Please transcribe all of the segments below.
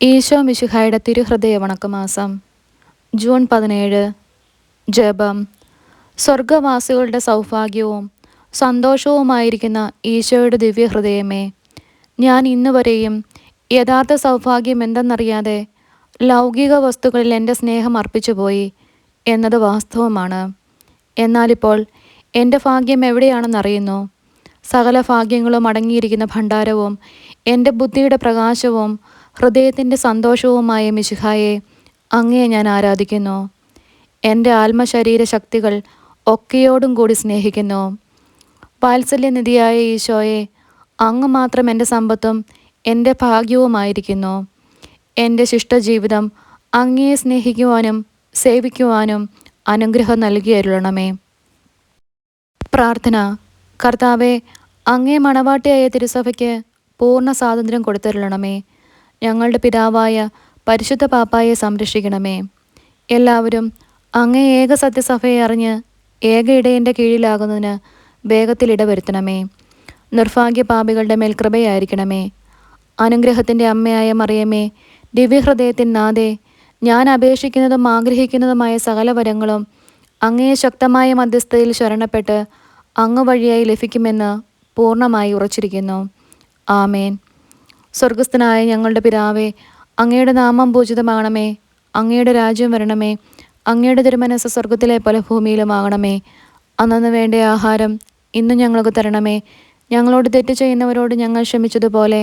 Isho മിശുഹായുടെ തിരുഹൃദയ വണക്കമാസം June പതിനേഴ് ജപം. സ്വർഗവാസികളുടെ സൗഭാഗ്യവും സന്തോഷവുമായിരിക്കുന്ന ഈശോയുടെ ദിവ്യഹൃദയമേ ഞാൻ ഇന്നുവരെയും യഥാർത്ഥ സൗഭാഗ്യം എന്തെന്നറിയാതെ ലൗകിക വസ്തുക്കളിൽ എന്റെ സ്നേഹം അർപ്പിച്ചുപോയി എന്നത് വാസ്തവമാണ്. എന്നാലിപ്പോൾ എന്റെ ഭാഗ്യം എവിടെയാണെന്നറിയുന്നു സകല ഭാഗ്യങ്ങളും അടങ്ങിയിരിക്കുന്ന ഭണ്ഡാരവും എന്റെ ബുദ്ധിയുടെ പ്രകാശവും ഹൃദയത്തിന്റെ സന്തോഷവുമായ മിശിഹായെ അങ്ങയെ ഞാൻ ആരാധിക്കുന്നു. എന്റെ ആത്മശരീര ശക്തികൾ ഒക്കെയോടും കൂടി സ്നേഹിക്കുന്നു. വാത്സല്യനിധിയായ ഈശോയെ അങ്ങ് മാത്രം എന്റെ സമ്പത്തും എന്റെ ഭാഗ്യവുമായിരിക്കുന്നു. എന്റെ ശിഷ്ടജീവിതം അങ്ങയെ സ്നേഹിക്കുവാനും സേവിക്കുവാനും അനുഗ്രഹം നൽകി അരുളണമേ. പ്രാർത്ഥന. കർത്താവെ അങ്ങേ മണവാട്ടിയായ തിരുസഭയ്ക്ക് പൂർണ സ്വാതന്ത്ര്യം കൊടുത്തരുളണമേ. ഞങ്ങളുടെ പിതാവായ പരിശുദ്ധ പാപ്പായെ സംരക്ഷിക്കണമേ. എല്ലാവരും അങ്ങേ ഏക സത്യസഭയെ അറിഞ്ഞ് ഏക ഇടയന്റെ കീഴിലാകുന്നതിന് വേഗത്തിൽ ഇടവരുത്തണമേ. നിർഭാഗ്യ പാപികളുടെ മേൽ അനുഗ്രഹത്തിന്റെ അമ്മയായ മറിയമേ ദിവ്യഹൃദയത്തിൻ നാഥേ ഞാൻ അപേക്ഷിക്കുന്നതും ആഗ്രഹിക്കുന്നതുമായ സകല വരങ്ങളും അങ്ങേ ശക്തമായ മധ്യസ്ഥതയിൽ ശരണപ്പെട്ട് അങ്ങ് വഴിയായി ലഭിക്കുമെന്ന് പൂർണമായി ഉറച്ചിരിക്കുന്നു. ആമേൻ. സ്വർഗസ്ഥനായ ഞങ്ങളുടെ പിതാവേ അങ്ങയുടെ നാമം പൂജിതമാകണമേ. അങ്ങയുടെ രാജ്യം വരണമേ. അങ്ങയുടെ തിരുമനസ് സ്വർഗത്തിലെ പല ഭൂമിയിലുമാകണമേ അന്നു വേണ്ട ആഹാരം ഇന്നും ഞങ്ങൾക്ക് തരണമേ. ഞങ്ങളോട് തെറ്റ് ചെയ്യുന്നവരോട് ഞങ്ങൾ ക്ഷമിച്ചതുപോലെ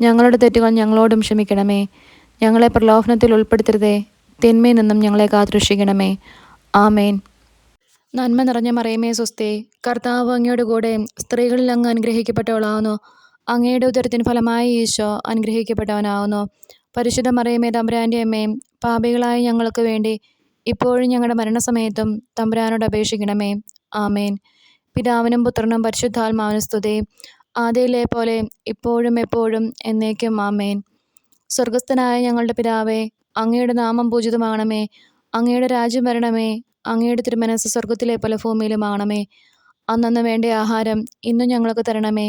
ഞങ്ങളുടെ തെറ്റുകൾ ഞങ്ങളോടും ക്ഷമിക്കണമേ. ഞങ്ങളെ പ്രലോഭനത്തിൽ ഉൾപ്പെടുത്തരുതേ. തിന്മയിൽ നിന്നും ഞങ്ങളെ കാത്തുരക്ഷിക്കണമേ. ആമേൻ. നന്മ നിറഞ്ഞ മറിയമേ സ്വസ്തി കർത്താവ് അങ്ങയുടെ കൂടെ സ്ത്രീകളിൽ അങ്ങ് അനുഗ്രഹിക്കപ്പെട്ടവളാവുന്നു. അങ്ങയുടെ ഉദരത്തിന് ഫലമായി ഈശോ അനുഗ്രഹിക്കപ്പെട്ടവനാവുന്നു. പരിശുദ്ധ മറിയമേ തമ്പുരാന്റെ അമ്മയും പാപികളായ ഞങ്ങൾക്ക് വേണ്ടി ഇപ്പോഴും ഞങ്ങളുടെ മരണസമയത്തും തമ്പുരാനോട് അപേക്ഷിക്കണമേ. ആമേൻ. പിതാവിനും പുത്രനും പരിശുദ്ധാത്മാവിനും സ്തുതി. ആദ്യയിലെ പോലെ ഇപ്പോഴും എപ്പോഴും എന്നേക്കും ആമേൻ. സ്വർഗസ്ഥനായ ഞങ്ങളുടെ പിതാവേ അങ്ങയുടെ നാമം പൂജിതമാകണമേ. അങ്ങയുടെ രാജ്യം വരണമേ. അങ്ങയുടെ തിരുമനസ് സ്വർഗത്തിലെ പല ഭൂമിയിലുമാകണമേ അന്നന്ന് വേണ്ട ആഹാരം ഇന്നും ഞങ്ങൾക്ക് തരണമേ.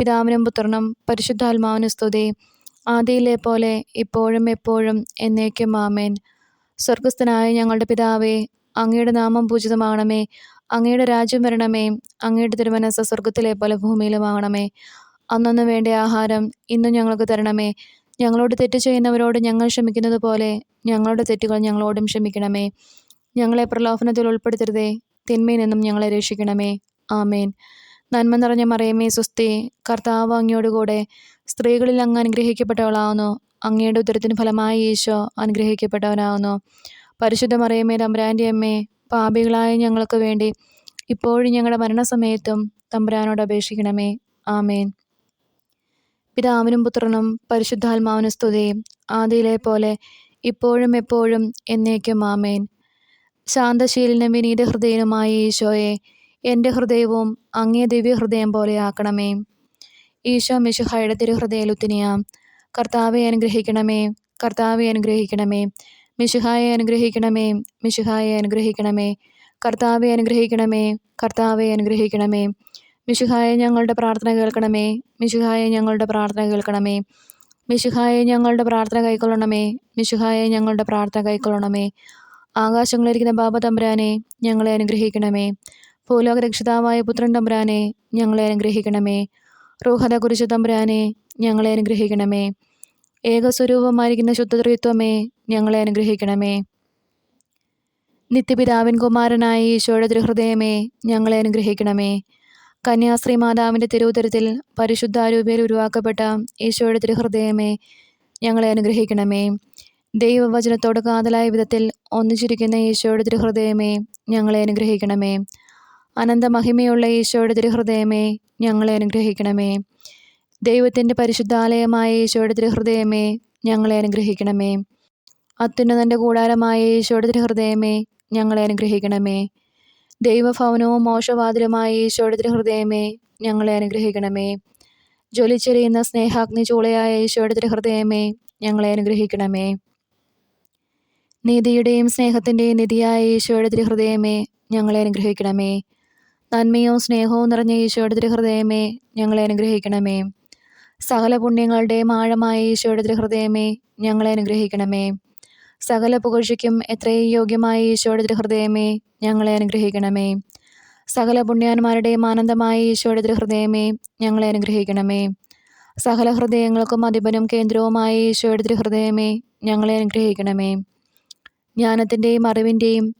പിതാവിനും പുത്രനും പരിശുദ്ധാത്മാവിന് സ്തുതി. ആദിയിലെ പോലെ ഇപ്പോഴും എപ്പോഴും എന്നേക്കും ആമേൻ. സ്വർഗസ്ഥനായ ഞങ്ങളുടെ പിതാവേ അങ്ങയുടെ നാമം പൂജിതമാകണമേ. അങ്ങയുടെ രാജ്യം വരണമേ. അങ്ങയുടെ തിരുമനസ് സ്വർഗത്തിലെ പോലെ ഭൂമിയിലുമാകണമേ അന്നൊന്നും വേണ്ട ആഹാരം ഇന്നും ഞങ്ങൾക്ക് തരണമേ. ഞങ്ങളോട് തെറ്റ് ചെയ്യുന്നവരോട് ഞങ്ങൾ ക്ഷമിക്കുന്നത് പോലെ ഞങ്ങളുടെ തെറ്റുകൾ ഞങ്ങളോടും ക്ഷമിക്കണമേ. ഞങ്ങളെ പ്രലോഭനത്തിൽ ഉൾപ്പെടുത്തരുതേ. തിന്മയിൽ നിന്നും ഞങ്ങളെ രക്ഷിക്കണമേ. ആമേൻ. നന്മ നിറഞ്ഞ മറിയമേ സുസ്തി കർത്താവ് അങ്ങയോടുകൂടെ സ്ത്രീകളിൽ അങ്ങ് അനുഗ്രഹിക്കപ്പെട്ടവളാവുന്നു. അങ്ങയുടെ ഉത്തരത്തിന് ഫലമായി ഈശോ അനുഗ്രഹിക്കപ്പെട്ടവനാവുന്നു. പരിശുദ്ധ മറിയമ്മേ തമ്പുരാന്റെ അമ്മേ പാപികളായ ഞങ്ങൾക്ക് വേണ്ടി ഇപ്പോഴും ഞങ്ങളുടെ മരണസമയത്തും തമ്പുരാനോട് അപേക്ഷിക്കണമേ. ആമേൻ. പിതാവിനും പുത്രനും പരിശുദ്ധാത്മാവിനും സ്തുതി. ആദിയിലെ പോലെ ഇപ്പോഴും എപ്പോഴും എന്നേക്കും ആമേൻ. ശാന്തശീലിനും വിനീത ഹൃദയനുമായ ഈശോയെ എന്റെ ഹൃദയവും അങ്ങേ ദിവ്യഹൃദയം പോലെ ആക്കണമേ. ഈശോ മിശുഹയുടെ തിരുഹൃദയലുത്തിനിയാം കർത്താവെ അനുഗ്രഹിക്കണമേ കർത്താവെ അനുഗ്രഹിക്കണമേ. മിശുഹായെ അനുഗ്രഹിക്കണമേ മിശുഹായെ അനുഗ്രഹിക്കണമേ. കർത്താവെ അനുഗ്രഹിക്കണമേ കർത്താവെ അനുഗ്രഹിക്കണമേ. മിശുഹായെ ഞങ്ങളുടെ പ്രാർത്ഥന കേൾക്കണമേ മിശുഹായെ ഞങ്ങളുടെ പ്രാർത്ഥന കേൾക്കണമേ. മിശുഹായെ ഞങ്ങളുടെ പ്രാർത്ഥന കൈക്കൊള്ളണമേ മിശുഹായെ ഞങ്ങളുടെ പ്രാർത്ഥന കൈക്കൊള്ളണമേ. ആകാശങ്ങളിലിരിക്കുന്ന ബാബ തമ്പുരാനെ ഞങ്ങളെ അനുഗ്രഹിക്കണമേ. ഭൂലോക രക്ഷിതാവായ പുത്രൻ തമ്പുരാനെ ഞങ്ങളെ അനുഗ്രഹിക്കണമേ. റൂഹത കുറിച്ച് തമ്പുരാനെ ഞങ്ങളെ അനുഗ്രഹിക്കണമേ. ഏകസ്വരൂപമായിരിക്കുന്ന ശുദ്ധത്രിത്വമേ ഞങ്ങളെ അനുഗ്രഹിക്കണമേ. നിത്യപിതാവിൻ കുമാരനായ ഈശോയുടെ തിരുഹൃദയമേ ഞങ്ങളെ അനുഗ്രഹിക്കണമേ. കന്യാശ്രീ മാതാവിന്റെ തിരുവുതരത്തിൽ പരിശുദ്ധാരൂപയിൽ ഉരുവാക്കപ്പെട്ട ഈശോയുടെ തിരുഹൃദയമേ ഞങ്ങളെ അനുഗ്രഹിക്കണമേ. ദൈവവചനത്തോട് കാതലായ വിധത്തിൽ ഒന്നിച്ചിരിക്കുന്ന ഈശോയുടെ തിരുഹൃദയമേ ഞങ്ങളെ അനുഗ്രഹിക്കണമേ. അനന്തമഹിമയുള്ള ഈശോയുടെ തിരുഹൃദയമേ ഞങ്ങളെ അനുഗ്രഹിക്കണമേ. ദൈവത്തിന്റെ പരിശുദ്ധാലയമായ ഈശോയുടെ തിരുഹൃദയമേ ഞങ്ങളെ അനുഗ്രഹിക്കണമേ. അത്യുന്നതന്റെ കൂടാരമായ ഈശോയുടെ തിരുഹൃദയമേ ഞങ്ങളെ അനുഗ്രഹിക്കണമേ. ദൈവഭവനവും മോശവാതിലുമായ ഈശോയുടെ തിരുഹൃദയമേ ഞങ്ങളെ അനുഗ്രഹിക്കണമേ. ജ്വലിച്ചെറിയുന്ന സ്നേഹാഗ്നി ചൂളയായ ഈശോയുടെ തിരുഹൃദയമേ ഞങ്ങളെ അനുഗ്രഹിക്കണമേ. നീതിയുടെയും സ്നേഹത്തിന്റെയും നിധിയായ ഈശോയുടെ തിരുഹൃദയമേ ഞങ്ങളെ അനുഗ്രഹിക്കണമേ. നന്മയും സ്നേഹവും നിറഞ്ഞ ഈശോയുടെ തിരുഹൃദയമേ ഞങ്ങളെ അനുഗ്രഹിക്കണമേ. സകല പുണ്യങ്ങളുടെയും ആഴമായ ഈശോയുടെ തിരുഹൃദയമേ ഞങ്ങളെ അനുഗ്രഹിക്കണമേ. സകല പുകഴ്ചയ്ക്കും എത്രയും യോഗ്യമായ ഈശോയുടെ തിരുഹൃദയമേ ഞങ്ങളെ അനുഗ്രഹിക്കണമേ. സകല പുണ്യാന്മാരുടെയും ആനന്ദമായ ഈശോയുടെ തിരുഹൃദയമേ ഞങ്ങളെ അനുഗ്രഹിക്കണമേ. സകല ഹൃദയങ്ങൾക്കും അധിപനും കേന്ദ്രവുമായ ഈശോയുടെ തിരുഹൃദയമേ ഞങ്ങളെ അനുഗ്രഹിക്കണമേ. ജ്ഞാനത്തിന്റെയും അറിവിന്റെയും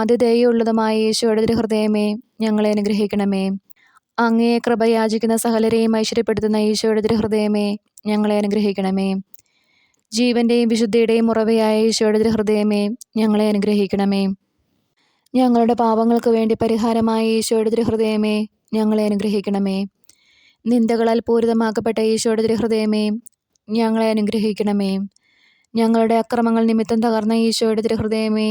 അതിഥേയുള്ളതുമായ ഈശോയുടെ ഹൃദയമേ ഞങ്ങളെ അനുഗ്രഹിക്കണമേ. അങ്ങയെ കൃപയാചിക്കുന്ന സകലരെയും ഐശ്വര്യപ്പെടുത്തുന്ന ഈശോയുടെ ഹൃദയമേ ഞങ്ങളെ അനുഗ്രഹിക്കണമേ. ജീവന്റെയും വിശുദ്ധിയുടെയും ഉറവയായ ഈശോയുടെ ഹൃദയമേ ഞങ്ങളെ അനുഗ്രഹിക്കണമേ. ഞങ്ങളുടെ പാപങ്ങൾക്ക് വേണ്ടി പരിഹാരമായ ഈശോയുടെ ഹൃദയമേ ഞങ്ങളെ അനുഗ്രഹിക്കണമേ. നിന്ദകളാൽ പൂരിതമാക്കപ്പെട്ട ഈശോയുടെ ഹൃദയമേ ഞങ്ങളെ അനുഗ്രഹിക്കണമേ. ഞങ്ങളുടെ അക്രമങ്ങൾ നിമിത്തം തകർന്ന ഈശോയുടെ തിരുഹൃദയമേ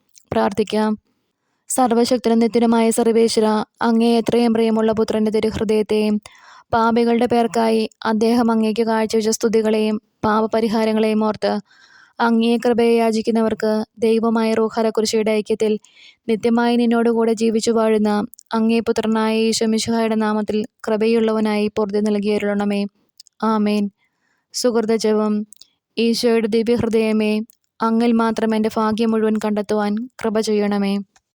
പ്രാർത്ഥിക്കാം. സർവശക്തനും നിത്യനുമായ സർവേശ്വര അങ്ങേ എത്രയും പ്രിയമുള്ള പുത്രന്റെ തിരുഹൃദയത്തെയും പാപികളുടെ പേർക്കായി അദ്ദേഹം അങ്ങേക്ക് കാഴ്ചവെച്ച സ്തുതികളെയും പാപപരിഹാരങ്ങളെയും ഓർത്ത് അങ്ങേ കൃപയെ യാചിക്കുന്നവർക്ക് ദൈവമായ റൂഹാലക്കുറിശിയുടെ ഐക്യത്തിൽ നിത്യമായി നിന്നോടുകൂടെ ജീവിച്ചു വാഴുന്ന അങ്ങേ പുത്രനായ ഈശ്വമിശുഹായുടെ നാമത്തിൽ കൃപയുള്ളവനായി പൊറുതി നൽകിയരുളണമേ. ആമേൻ. സുഹൃത ഈശോയുടെ ദിവ്യഹൃദയമേ അങ്ങിൽ മാത്രം എന്റെ ഭാഗ്യം മുഴുവൻ കണ്ടെത്തുവാൻ കൃപ ചെയ്യണമേ.